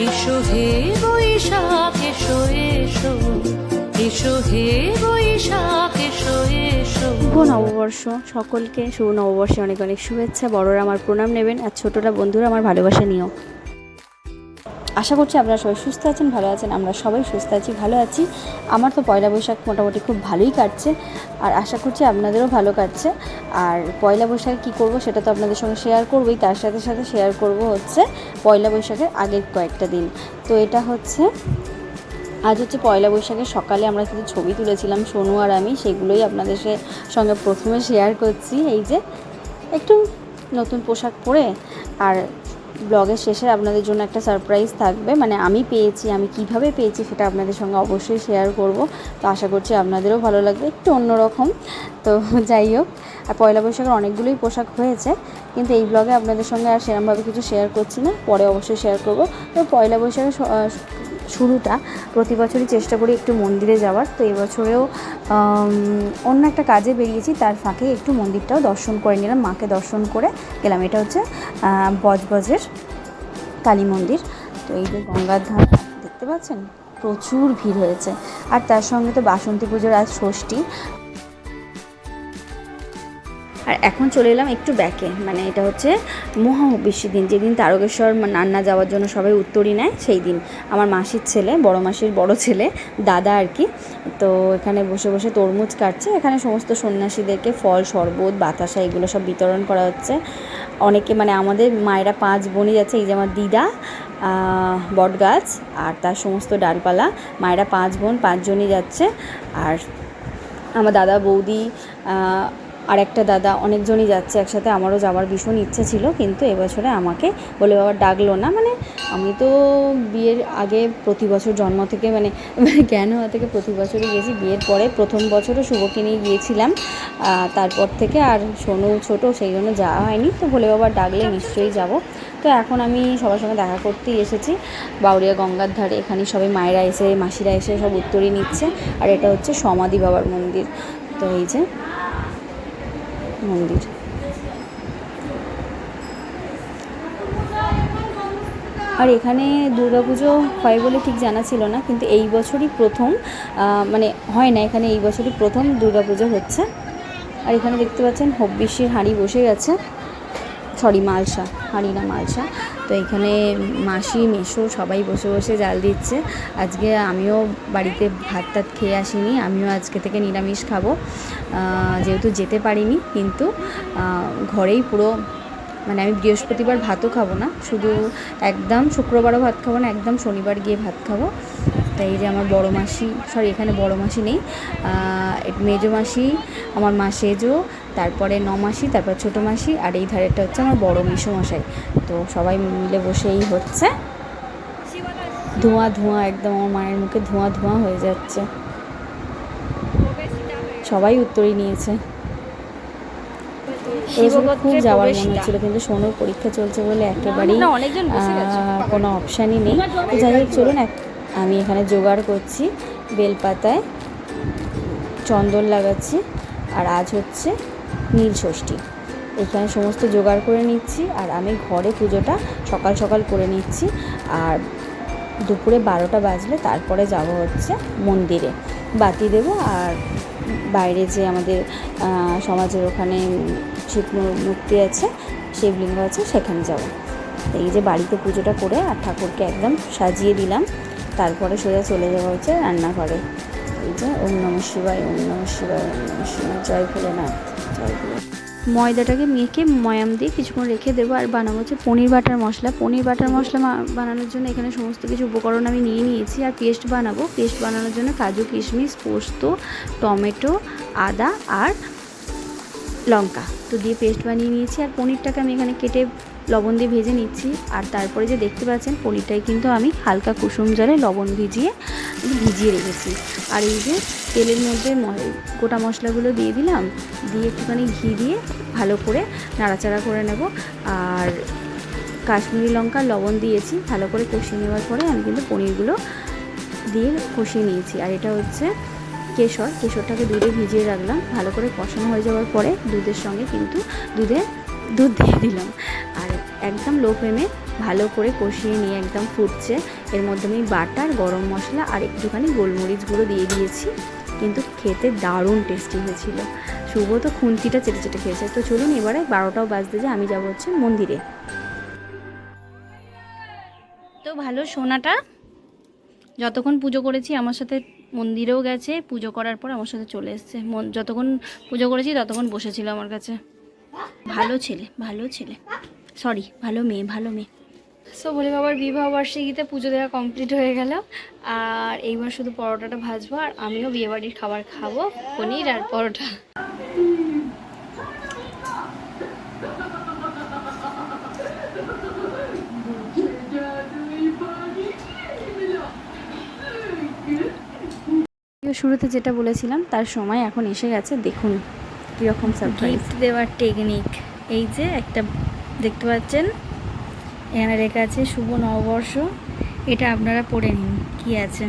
এসো হে বৈশাখ, এসো এসো। এসো হে বৈশাখ, এসো এসো। শুভ নববর্ষ। সকলকে শুভ নববর্ষে অনেক অনেক শুভেচ্ছা। বড়রা আমার প্রণাম নেবেন। আর ছোটরা, বন্ধুরা, আমার ভালোবাসা নিও আশা করছি আপনারা সবাই সুস্থ আছেন, ভালো আছেন। আমরা সবাই সুস্থ আছি, ভালো আছি। আমার তো পয়লা বৈশাখ মোটামুটি খুব ভালোই কাটছে আর আশা করছি আপনাদেরও ভালো কাটছে। আর পয়লা বৈশাখে কী করব সেটা তো আপনাদের সঙ্গে শেয়ার করবোই। তার সাথে সাথে শেয়ার করব হচ্ছে পয়লা বৈশাখের আগের কয়েকটা দিন। তো এটা হচ্ছে, আজ হচ্ছে পয়লা বৈশাখের সকালে আমরা কিছু ছবি তুলেছিলাম, সোনু আর আমি। সেগুলোই আপনাদের সঙ্গে প্রথমে শেয়ার করছি। এই যে, একটু নতুন পোশাক পরে। আর ব্লগের শেষে আপনাদের জন্য একটা সারপ্রাইজ থাকবে। মানে আমি পেয়েছি, আমি কীভাবে পেয়েছি সেটা আপনাদের সঙ্গে অবশ্যই শেয়ার করব। তো আশা করছি আপনাদেরও ভালো লাগবে, একটু অন্যরকম। তো যাই হোক, আর পয়লা বৈশাখের অনেকগুলোই পোশাক হয়েছে, কিন্তু এই ব্লগে আপনাদের সঙ্গে আর সেরমভাবে কিছু শেয়ার করছি না, পরে অবশ্যই শেয়ার করব। তো পয়লা বৈশাখের শুরুটা। প্রতি বছরই চেষ্টা করি একটু মন্দিরে যাওয়ার। তো এবছরেও অন্য একটা কাজে বেরিয়েছি, তার ফাঁকে একটু মন্দিরটাও দর্শন করে নিলাম, মাকে দর্শন করে গেলাম। এটা হচ্ছে বজবজের কালী মন্দির। তো এই যে গঙ্গার ধার দেখতে পাচ্ছেন? প্রচুর ভিড় হয়েছে। আর তার সঙ্গে তো বাসন্তী পুজোর আজ ষষ্ঠী। আর এখন চলে এলাম একটু ব্যাকে মানে এটা হচ্ছে মহাবিশ্বের দিন, যেদিন তারকেশ্বর নান্না যাওয়ার জন্য সবাই উত্তরই নেয়, সেই দিন। আমার মাসির ছেলে, বড় মাসির বড় ছেলে, দাদা আর কি। তো এখানে বসে বসে তরমুজ কাটছে, এখানে সমস্ত সন্ন্যাসীদেরকে ফল, শরবত, বাতাসা, এগুলো সব বিতরণ করা হচ্ছে। অনেকে মানে আমাদের মায়েরা পাঁচ বোনই যাচ্ছে, এই যে আমার দিদা বটগাছ আর তার সমস্ত ডালপালা। মায়েরা পাঁচ বোন, পাঁচজনই যাচ্ছে। আর আমার দাদা, বৌদি আর একটা দাদা, অনেকজনই যাচ্ছে একসাথে, আমারও যাওয়ার ভীষণ ইচ্ছে ছিল, কিন্তু এবছরে আমাকে বলে, বাবা, ডাকলো না। মানে আমি তো বিয়ের আগে প্রতি বছর জন্ম থেকে মানে জ্ঞান হওয়া থেকে প্রতি বছরই গিয়েছি বিয়ের পরে প্রথম বছরও শুভকে নিয়ে গিয়েছিলাম তারপর থেকে আর সোনু ছোট, সেই জন্য যাওয়া হয়নি। তো বলে, বাবা, ডাকলে নিশ্চয়ই যাব। তো এখন আমি সবার সঙ্গে দেখা করতেই এসেছি। বাউরিয়া গঙ্গার ধারে এখানে সবাই মায়েরা এসে, মাসিরা এসে সব উত্তরই নিচ্ছে। আর এটা হচ্ছে সমাধি বাবার মন্দির। তো এই যে মন্দির। আর এখানে দুর্গাপুজো হয় বলে ঠিক জানা ছিল না, কিন্তু এই বছরই প্রথম মানে হয় না, এখানে এই বছরই প্রথম দুর্গাপুজো হচ্ছে। আর এখানে দেখতে পাচ্ছেন হব্বিশের হাঁড়ি বসে গেছে। সরি, মালসা হাঁড়ি না মালসা। তো এখানে মাসি, মেশো সবাই বসে বসে জাল দিচ্ছে। আজকে আমিও বাড়িতে ভাত টাত খেয়ে আসিনি, আমিও আজকে থেকে নিরামিষ খাব। যেহেতু যেতে পারিনি, কিন্তু ঘরেই পুরো মানে আমি বৃহস্পতিবার ভাতও খাব না, শুধু একদম শুক্রবারও ভাত খাব না, একদম শনিবার গিয়ে ভাত খাব। তাই এই যে আমার বড় মাসি, সরি, এখানে বড় মাসি নেই। মেজো মাসি, আমার মা সেজো তারপরে ন মাসি তারপর ছোটো মাসি আর এই ধারেরটা হচ্ছে আমার বড় মশাই তো সবাই মিলে বসেই হচ্ছে। ধোঁয়া ধোঁয়া একদম আমার মায়ের মুখে ধোঁয়া ধোঁয়া হয়ে যাচ্ছে। সবাই উত্তরই নিয়েছে। খুব যাওয়ার মনে হচ্ছিল কিন্তু সোনুর পরীক্ষা চলছে বলে একেবারেই কোনো অপশানই নেই। তো যাই হোক চলুন এক আমি এখানে জোগাড় করছি বেলপাতায়। চন্দন লাগাচ্ছি। আর আজ হচ্ছে নীল ষষ্ঠী। এখানে সমস্ত জোগাড় করে নিচ্ছি আর আমি ঘরে পুজোটা সকাল সকাল করে নিচ্ছি। আর দুপুরে বারোটা বাজলে তারপরে যাব হচ্ছে মন্দিরে। বাতি দেবো আর বাইরে যে আমাদের সমাজের ওখানে শিব মূর্তি আছে, শিবলিঙ্গ আছে, সেখানে যাব। এই যে বাড়িতে পুজোটা করে আর ঠাকুরকে একদম সাজিয়ে দিলাম। তারপরে সোজা চলে যাওয়া হচ্ছে রান্নাঘরে। এই যে ওম নম শিবায়, ওম নম শিবায়, ওম নম শিবায়, জয় ভোলেনাথ। ভোলেনাথ ময়দাটাকে মেখে ময়াম দিয়ে কিছুক্ষণ রেখে দেবো আর বানাবো হচ্ছে পনির বাটার মশলা। পনির বাটার মশলা বানানোর জন্য এখানে সমস্ত কিছু উপকরণ আমি নিয়ে নিয়েছি। আর পেস্ট বানাবো। পেস্ট বানানোর জন্য কাজু, কিশমিশ, পোস্ত, টমেটো, আদা আর লঙ্কা। তো দিয়ে পেস্ট বানিয়ে নিয়েছি। আর পনিরটাকে আমি এখানে কেটে লবণ দিয়ে ভেজে নিচ্ছি। আর তারপরে যে দেখতে পাচ্ছেন পনিরটাই কিন্তু আমি হালকা কুসুম জলে লবণ ভিজিয়ে ভিজিয়ে রেখেছি। আর এই যে তেলের মধ্যে গোটা মশলাগুলো দিয়ে দিলাম। দিয়ে একটুখানি ঘি দিয়ে ভালো করে নাড়াচাড়া করে নেব। আর কাশ্মীরি লঙ্কা, লবণ দিয়েছি। ভালো করে কষিয়ে নেওয়ার পরে আমি কিন্তু পনিরগুলো দিয়ে কষিয়ে নিয়েছি। আর এটা হচ্ছে কেশর। কেশরটাকে দুধে ভিজিয়ে রাখলাম। ভালো করে কষানো হয়ে যাওয়ার পরে দুধের সঙ্গে কিন্তু দুধে দুধ দিয়ে দিলাম। আর একদম লো ফ্লেমে ভালো করে কষিয়ে নিয়ে একদম ফুটছে। এর মধ্যে আমি বাটার, গরম মশলা আর একটুখানি গোলমরিচ গুঁড়ো দিয়ে দিয়েছি। কিন্তু খেতে দারুণ টেস্টি হয়েছিল। শুভ তো খুন্তিটা চেটে চেটে খেয়েছে। তো চলুন এবারে বারোটাও বাজতে যে আমি যাব হচ্ছে মন্দিরে। তো ভালো সোনাটা। যতক্ষণ পুজো করেছি, আমার সাথে মন্দিরেও গেছে। পুজো করার পর আমার সাথে চলে এসছে। যতক্ষণ পুজো করেছি, ততক্ষণ বসেছিল আমার কাছে। ভালো ছেলে ভালো ছেলে। সরি ভালো মেয়ে ভালো মেয়ে। সো বলে বাবার বিবাহ বার্ষিকীতে পুজো দেওয়া কমপ্লিট হয়ে গেল। আর এইবার শুধু পরোটাটা ভাজবো আর আমিও বিয়েবাড়ির খাবার খাব পনির আর পরোটা। শুরুতে যেটা বলেছিলাম তার সময় এখন এসে গেছে দেখুন কীরকম সারপ্রাইজ দেওয়ার টেকনিক এই যে একটা দেখতে পাচ্ছেন? এখানে লেখা আছে শুভ নববর্ষ। এটা আপনারা পড়ে নিন কি আছে।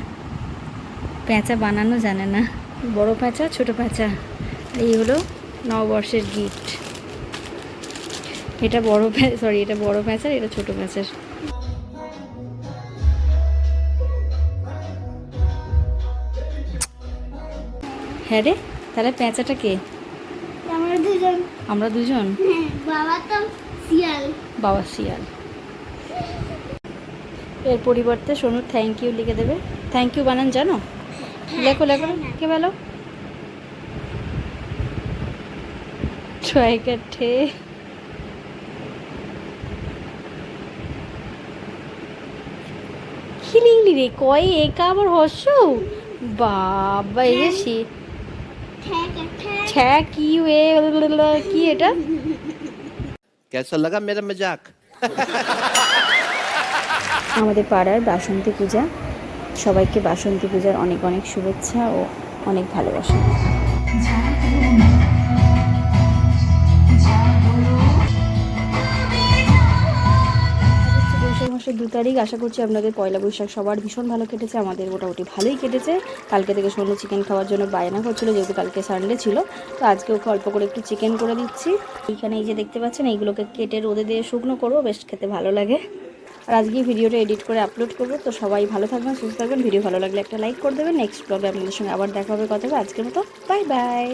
প্যাঁচা বানানো জানে না। বড় প্যাঁচা ছোট প্যাঁচা। এই হলো নববর্ষের গিফট এটা বড় সরি এটা বড় প্যাঁচার এটা ছোট প্যাঁচার। হ্যাঁ রে তাহলে প্যাঁচাটা কে? আমরা দুজন। আমরা দুজন? হ্যাঁ, বাবা তো শিয়াল। বাবা শিয়াল। এর পরিবর্তে সোনু থ্যাংক ইউ লিখে দেবে। থ্যাংক ইউ বানান জানো? লেখো লেখো। কে বলো? ছয় কাঠে খিলিংলি রে কয় একা আবার হস্য বাবা এই যে সে কি হয়ে কি এটা? কেসা লাগা মেরা মজাক আমাদের পাড়ার বাসন্তী পূজা। সবাইকে বাসন্তী পূজার অনেক অনেক শুভেচ্ছা ও অনেক ভালোবাসা। মাসের দু তারিখ, আশা করছি আপনাদের পয়লা বৈশাখ সবার ভীষণ ভালো কেটেছে। আমাদের মোটামুটি ভালোই কেটেছে। কালকে থেকে সন্ধ্যে চিকেন খাওয়ার জন্য বায়না করছিল যেহেতু কালকে সানডে ছিল। তো আজকে ওকে অল্প করে একটু চিকেন করে দিচ্ছি। এইখানে এই যে দেখতে পাচ্ছেন, এইগুলোকে কেটে রোদে দিয়ে শুকনো করব। বেশ খেতে ভালো লাগে। আর আজকে ভিডিওটা এডিট করে আপলোড করব। তো সবাই ভালো থাকবেন, সুস্থ থাকবেন। ভিডিও ভালো লাগলে একটা লাইক করে দেবেন। নেক্সট ব্লগে আপনাদের সঙ্গে আবার দেখা হবে কথা আজকের মতো বাই বাই